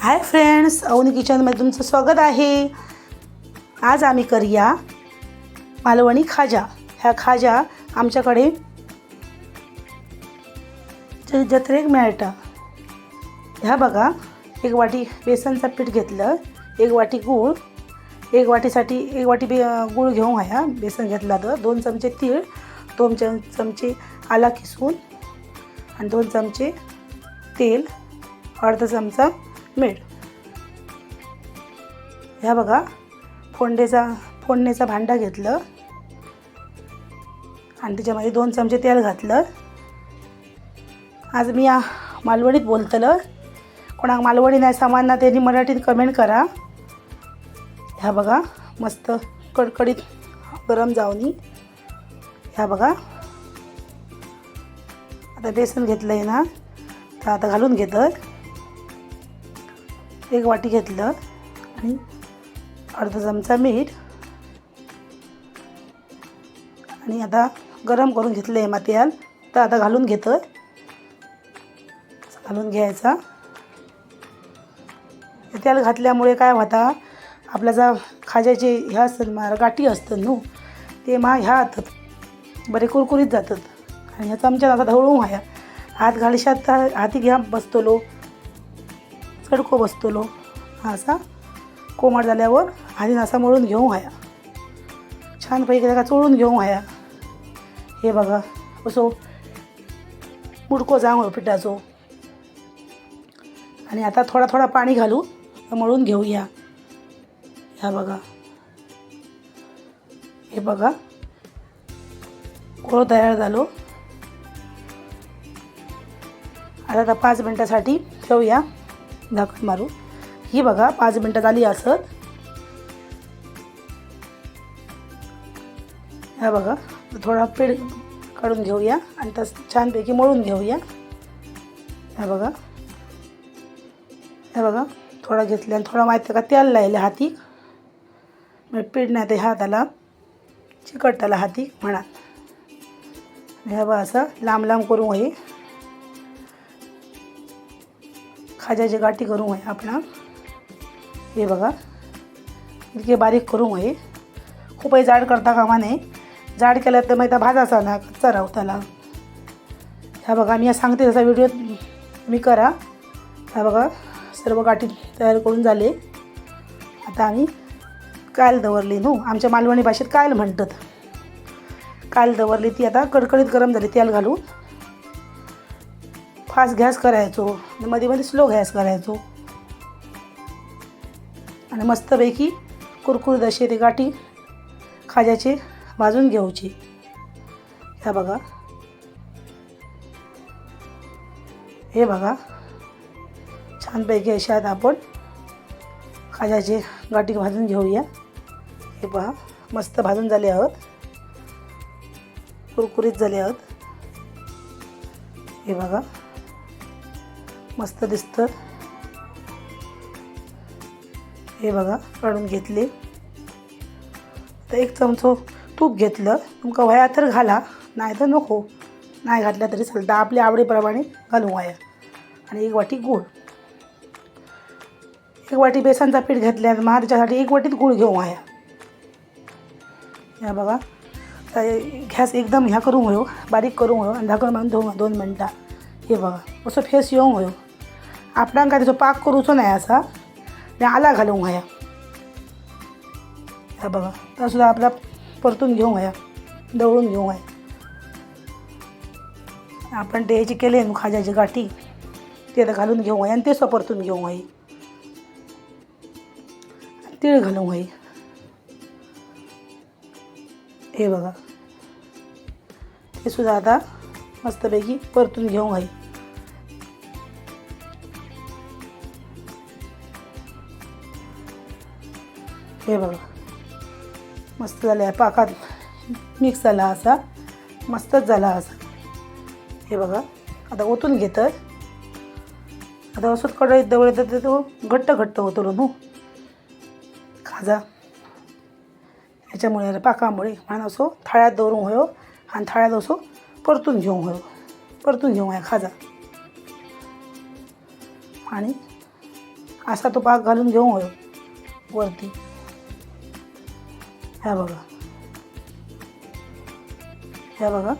Hi friends Avni किचनमध्ये तुमचं स्वागत आहे. आज आम्ही करूया मालवणी खाजा. ह्या खाजा आमच्याकडे जत्रेक मिळतं ह्या बघा एक वाटी बेसनचं पीठ घेतलं एक वाटी गूळ एक वाटीसाठी एक वाटी बे गूळ घेऊन ह्या बेसन घेतला तर दोन चमचे तीळ दोन चम चमचे आला किसून आणि दोन चमचे तेल अर्धा चमचा मीठ ह्या बघा फोंडेचा फोडणीचा भांडा घेतलं. आणि त्याच्यामध्ये दोन चमचे तेल घातलं. आज मी या मालवणीत बोलतलं. कोणाक मालवणी नाही सामान ना त्यांनी मराठीत कमेंट करा. ह्या बघा मस्त कडकडीत गरम जाऊनी ह्या बघा. आता बेसन घेतलं आहे ना तर आता घालून घेतं एक वाटी घेतलं आणि अर्धा चमचा मीठ आणि आता गरम करून घेतलं आहे मग तर आता घालून घेतं घालून घ्यायचा. त्याला तेल घातल्यामुळे काय होता आपल्या जा खाज्याचे ह्या असतात मा गाठी असतात नु ते मा ह्या हातात बरे कुरकुरीत जातात. आणि ह्या चमच्यात आता हळू व्हाया. हात घालशात तर हाती घ्या बसतो लोक चडको बसतलो हा असा कोमट झाल्यावर आधी असा मळून घेऊ व्हाया छानपैकी त्याला चोळून घेऊन आया हे बघा असो मुडको जाऊ पिठाचो. आणि आता थोडा थोडा पाणी घालू मळून घेऊया ह्या बघा. हे बघा. कोळ तयार झालो. आता आता पाच मिनटासाठी ठेवूया. झाकण मारू. ही बघा पाच मिनटं झाली असत ह्या बघा थोडा पीठ काढून घेऊया आणि तस छानपैकी मळून घेऊया. ह्या बघा. हे बघा थोडा घेतला आणि थोडा माहिती का तेल लायलं हाती. म्हणजे मग पीठ नाही ते हाताला चिकटताला हाती म्हणा. ह्या बघा असं लांब लांब करून हे खाज्याची गाठी करू आहे आपणा. हे बघा. इतके बारीक करू आहे. खूपही जाड करता कामा नाही जाड केलं तर माहिती भाजाचा ना कच्चा राहू त्याला. ह्या बघा मी सांगते तसा व्हिडिओ मी करा. ह्या बघा सर्व गाठी तयार करून झाले. आता आम्ही कायल दवरली नो. आमच्या मालवणी भाषेत कायल म्हणतात. कायल दवरली ती आता कडकडीत गरम झाली तेल घालून. फास्ट गॅस करायचो आणि मध्ये मध्ये स्लो गॅस करायचो. आणि मस्तपैकी कुरकुरीत असे ते गाठी खाज्याचे भाजून घेऊची ह्या बघा. हे बघा. छानपैकी असे आहेत आपण खाज्याचे गाठी भाजून घेऊया. हे पहा मस्त भाजून झाले आहोत. कुरकुरीत झाले आहोत. हे बघा. मस्त दिसतं. हे बघा काढून घेतले. तर एक चमचो तूप घेतलं. तुमका वया तर घाला नाही तर नको. नाही घातला तरी चालतं. आपल्या आवडीप्रमाणे घालू वया आणि एक वाटी गूळ. एक वाटी बेसनचा पीठ घेतल्या मग त्याच्यासाठी एक वाटीत गूळ घेऊ वया या बघा. तर गॅस एकदम ह्या करून होयो. बारीक करून हो आणि झाकण मारून धुवून दोन मिनटां. हे बघा. असं फेस येऊन होयो. आपण काय त्याचं पाक करूचो नाही असा? आणि आला घालून व्हाया ह्या बघा तर सुद्धा आपला परतून घेऊन व्हाया दवळून घेऊन व्हाया आपण ते ह्याची केले ना खाज्याची गाठी ते आता घालून घेऊ व्हाय आणि ते परतून घेऊन व्हाय तीळ घालून व्हाय हे बघा. ते सुद्धा आता मस्तपैकी परतून घेऊन व्हाय हे बघा. मस्त झालं आहे पाकात. मिक्स झाला असा. मस्तच झाला असा. हे बघा. आता ओतून घेतं आता असंच कढईत दवळ तर तो घट्ट घट्ट होतो नू. खाजा. याच्यामुळे पाकामुळे म्हणून असो थाळ्यात दवरून होयो आणि थाळ्यात असो परतून घेऊन होयो. परतून घेऊन आहे खाजा. आणि असा तो पाक घालून घेऊ होयो. वरती. ह्या बघा. ह्या बघा.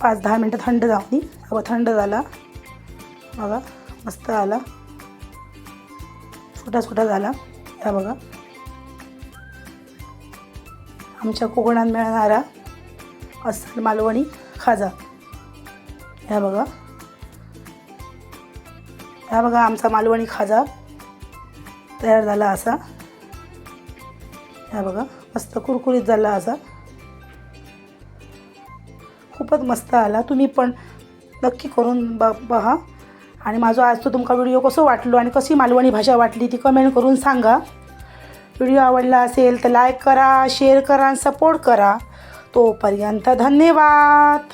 पाच दहा मिनटं थंड जाऊन बघा थंड झाला. बघा मस्त आला. छोटा छोटा झाला. ह्या बघा. आमच्या कोकणात मिळणारा अस्सल मालवणी खाजा. ह्या बघा. ह्या बघा आमचा मालवणी खाजा तयार झाला असा. ह्या बघा मस्त कुरकुरीत झाला असा. खूपच मस्त आला. तुम्ही पण नक्की करून ब पहा आणि माझा आज तो तुमका व्हिडिओ कसं वाटलो आणि कशी मालवणी भाषा वाटली ती कमेंट करून सांगा. व्हिडिओ आवडला असेल तर लाईक करा शेअर करा आणि सपोर्ट करा. तोपर्यंत धन्यवाद.